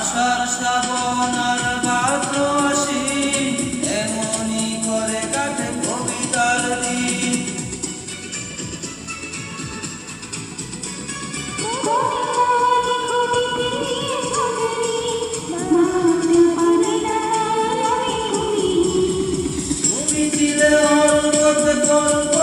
আশার শ্রাবণার বাতাসি এমনি করে কাটে কবিতার দিন। তুমি ছিলে অল্প গল্প